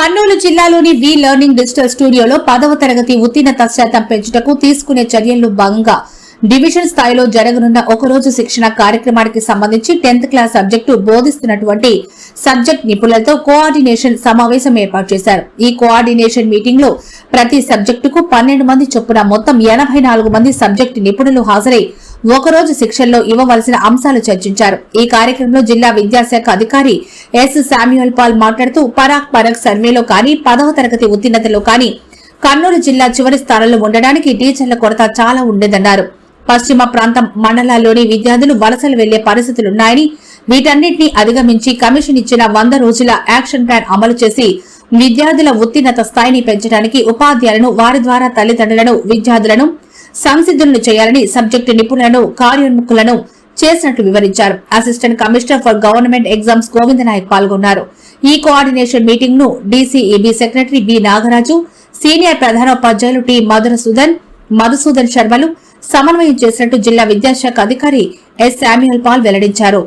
కర్నూలు జిల్లాలోని వి learning digital స్టూడియోలో పదవ తరగతి ఉత్తీర్ణత శాతం పెంచుటకు తీసుకునే చర్యల్లో భాగంగా డివిజన్ స్థాయిలో జరగనున్న ఒకరోజు శిక్షణ కార్యక్రమానికి సంబంధించి టెన్త్ క్లాస్ సబ్జెక్టు బోధిస్తున్నటువంటి సబ్జెక్ట్ నిపుణులతో కోఆర్డినేషన్ సమావేశం ఏర్పాటు చేశారు. ఈ కోఆర్డినేషన్ మీటింగ్లో ప్రతి సబ్జెక్టుకు పన్నెండు మంది చొప్పున మొత్తం ఎనభై నాలుగు మంది సబ్జెక్ట్ నిపుణులు హాజరై ఒకరోజు శిక్షల్లో ఇవ్వవలసిన అంశాలు చర్చించారు. ఈ కార్యక్రమంలో జిల్లా విద్యాశాఖ అధికారి ఎస్ శామ్యుయల్ పాల్ మాట్లాడుతూ పరాక్ పరక్ సర్వేలో కానీ పదవ తరగతి ఉత్తీర్ణతలో కానీ కర్నూలు జిల్లా చివరి స్థానంలో ఉండడానికి టీచర్ల కొరత చాలా ఉండేదన్నారు. పశ్చిమ ప్రాంతం మండలాల్లోని విద్యార్థులు వలసలు వెళ్ళే పరిస్థితులున్నాయని వీటన్నిటిని అధిగమించి కమిషన్ ఇచ్చిన వంద రోజుల యాక్షన్ ప్లాన్ అమలు చేసి విద్యార్థుల ఉత్తీర్ణత స్థాయిని పెంచడానికి ఉపాధ్యాయులను వారి ద్వారా తల్లిదండ్రులను విద్యార్థులను సంసిద్ధులను చేయాలని సబ్జెక్టు నిపుణులను కార్యోన్ముఖులను చేసినట్లు వివరించారు. Assistant commissioner for government exams Govinda Nayak పాల్గొన్నారు. ఈ coordination మీటింగ్ను DCEB secretary B Nagaraju senior ప్రధానోపాధ్యాయులు టి మధురసూదన్ మధుసూదన్ శర్మలు సమన్వయం చేసినట్టు జిల్లా విద్యాశాఖ అధికారి ఎస్ శామ్యుల్ పాల్ వెల్లడించారు.